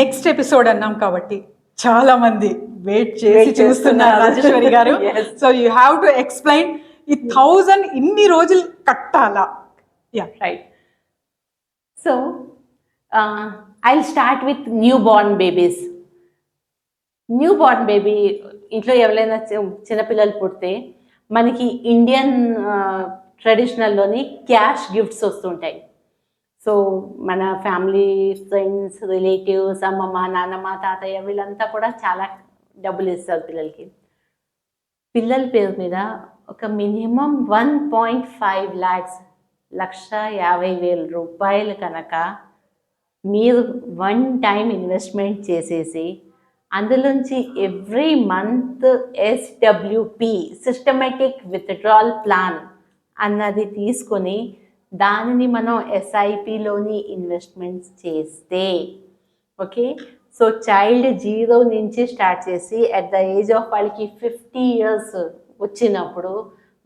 Next episode అన్నాం కాబట్టి చాలా మంది వెయిట్ చేసి చూస్తున్నారు. Rajeshwari garu. So you have to explain ఈ థౌజండ్ ఇన్ని రోజులు కట్టాలా? Yeah right. So uh, i'll start with newborn babies. Newborn baby ఇంట్లో ఎవరైనా చిన్నపిల్లలు పుడితే మనకి ఇండియన్ ట్రెడిషనల్లోని క్యాష్ గిఫ్ట్స్ వస్తుంటాయి. సో మన ఫ్యామిలీ ఫ్రెండ్స్ రిలేటివ్స్ అమ్మమ్మ నాన్నమ్మ తాతయ్య వీళ్ళంతా కూడా చాలా డబ్బులు ఇస్తారు పిల్లలకి. పిల్లల పేరు మీద ఒక minimum one point five lakhs లక్ష యాభై వేల రూపాయలు కనుక మీరు వన్ టైం ఇన్వెస్ట్మెంట్ చేసేసి అందులోంచి every month SWP systematic withdrawal plan అన్నది తీసుకొని దానిని మనం ఎస్ఐపిలోని ఇన్వెస్ట్మెంట్స్ చేస్తే ఓకే? సో చైల్డ్ జీరో నుంచి స్టార్ట్ చేసి అట్ ద ఏజ్ ఆఫ్ వాళ్ళకి ఫిఫ్టీ ఇయర్స్ వచ్చినప్పుడు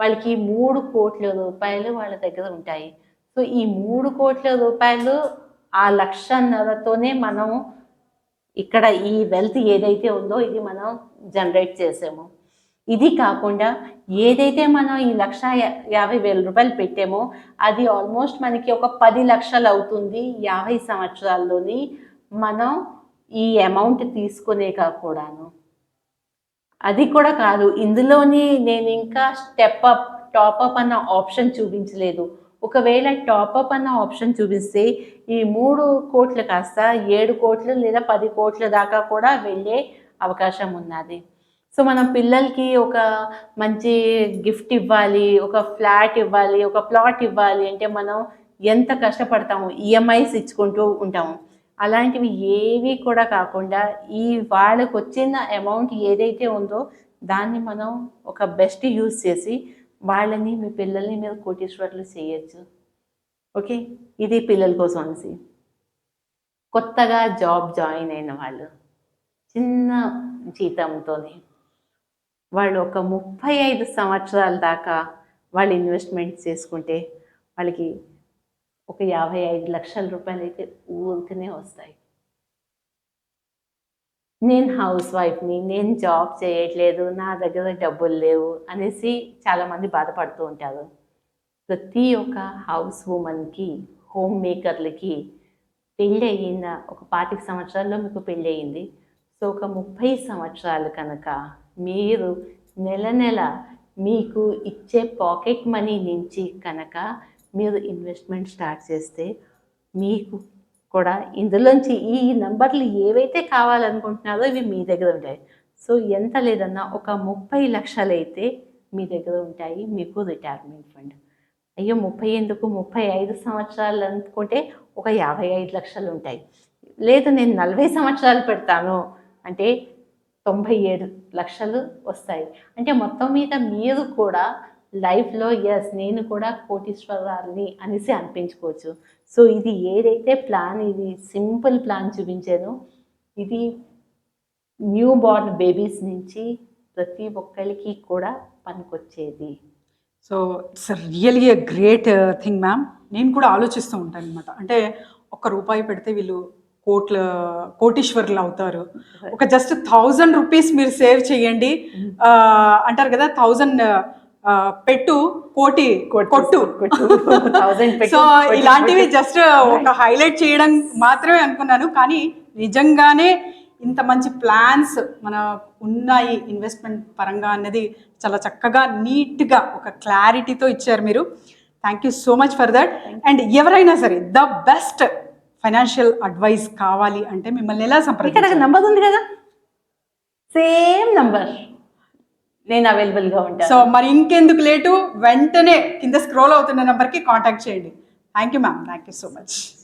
వాళ్ళకి మూడు కోట్ల రూపాయలు వాళ్ళ దగ్గర ఉంటాయి. సో ఈ మూడు కోట్ల రూపాయలు ఆ లక్షన్నరతోనే మనం ఇక్కడ ఈ వెల్త్ ఏదైతే ఉందో ఇది మనం జనరేట్ చేసాము. ఇది కాకుండా ఏదైతే మనం ఈ లక్ష యాభై వేల రూపాయలు పెట్టామో అది ఆల్మోస్ట్ మనకి ఒక పది లక్షలు అవుతుంది యాభై సంవత్సరాల్లోని మనం ఈ అమౌంట్ తీసుకునే కూడాను. అది కూడా కాదు ఇందులోని నేను ఇంకా స్టెప్ అప్ టాప్ అప్ అన్న ఆప్షన్ చూపించలేదు. ఒకవేళ టాప్ అప్ అన్న ఆప్షన్ చూపిస్తే ఈ మూడు కోట్లు కాస్త ఏడు కోట్లు లేదా పది కోట్ల దాకా కూడా వెళ్ళే అవకాశం ఉన్నది. సో మనం పిల్లలకి ఒక మంచి గిఫ్ట్ ఇవ్వాలి ఒక ఫ్లాట్ ఇవ్వాలి ఒక ప్లాట్ ఇవ్వాలి అంటే మనం ఎంత కష్టపడతాము ఈఎంఐస్ ఇచ్చుకుంటూ ఉంటాము. అలాంటివి ఏవి కూడా కాకుండా ఈ వాళ్ళకు వచ్చిన అమౌంట్ ఏదైతే ఉందో దాన్ని మనం ఒక బెస్ట్ యూజ్ చేసి వాళ్ళని మీ పిల్లల్ని మీరు కోటీశ్వర్లు చేయొచ్చు. ఓకే? ఇది పిల్లల కోసం అనేసి. కొత్తగా జాబ్ జాయిన్ అయిన వాళ్ళు చిన్న జీతంతోనే. వాళ్ళు ఒక ముప్పై ఐదు సంవత్సరాల దాకా వాళ్ళు ఇన్వెస్ట్మెంట్ చేసుకుంటే వాళ్ళకి ఒక యాభై ఐదు లక్షల రూపాయలు అయితే ఊరికనే వస్తాయి. నేను హౌస్ వైఫ్ని నేను జాబ్ చేయట్లేదు నా దగ్గర డబ్బులు లేవు అనేసి చాలామంది బాధపడుతూ ఉంటారు. ప్రతి ఒక్క హౌస్ ఉమెన్కి హోమ్ మేకర్లకి పెళ్ళి అయ్యింద ఒక పాతిక సంవత్సరాల్లో మీకు పెళ్ళి అయ్యింది సో ఒక ముప్పై సంవత్సరాలు కనుక మీరు నెల నెల మీకు ఇచ్చే పాకెట్ మనీ నుంచి కనుక మీరు ఇన్వెస్ట్మెంట్ స్టార్ట్ చేస్తే మీకు కూడా ఇందులోంచి ఈ నంబర్లు ఏవైతే కావాలనుకుంటున్నారో ఇవి మీ దగ్గర ఉంటాయి. సో ఎంత లేదన్నా ఒక ముప్పై లక్షలు అయితే మీ దగ్గర ఉంటాయి మీకు రిటైర్మెంట్ ఫండ్. అయ్యో ముప్పై ఎందుకు? ముప్పై ఐదు సంవత్సరాలు అనుకుంటే ఒక యాభై ఐదు లక్షలు ఉంటాయి. లేదు నేను నలభై సంవత్సరాలు పెడతాను. అంటే తొంభై ఏడు లక్షలు వస్తాయి. అంటే మొత్తం మీద మీరు కూడా లైఫ్లో ఎస్ నేను కూడా కోటీశ్వరాలని అనేసి అనిపించుకోవచ్చు. సో ఇది ఏదైతే ప్లాన్ ఇది సింపుల్ ప్లాన్ చూపించానో ఇది న్యూ బార్న్ బేబీస్ నుంచి ప్రతి ఒక్కరికి కూడా పనికొచ్చేది. So it's really a great thing ma'am. నేను కూడా ఆలోచిస్తూ ఉంటాను అనమాట అంటే ఒక్క రూపాయి పెడితే వీళ్ళు కోట్ల కోటీశ్వరులు అవుతారు. ఒక జస్ట్ థౌజండ్ రూపీస్ మీరు సేవ్ చేయండి. ఆ, అంటారు కదా థౌజండ్ పెట్టు కోటి కొట్టు సో ఇలాంటివి జస్ట్ ఒక హైలైట్ చేయడం మాత్రమే అనుకున్నాను. కానీ నిజంగానే ఇంత మంచి ప్లాన్స్ మన ఉన్నాయి ఇన్వెస్ట్మెంట్ పరంగా అన్నది చాలా చక్కగా నీట్గా ఒక క్లారిటీతో ఇచ్చారు మీరు. Thank you so much for that and ఎవరైనా సరే ద బెస్ట్ ఫైనాన్షియల్ అడ్వైస్ కావాలి అంటే మిమ్మల్ని ఎలా సంప్రదించాలి? నంబర్ ఉంది కదా? సేమ్ నంబర్ నేను అవైలబుల్గా ఉంటాను. సో మరి ఇంకెందుకు లేటు? వెంటనే కింద స్క్రోల్ అవుతున్న నెంబర్కి కాంటాక్ట్ చేయండి. Thank you ma'am thank you so much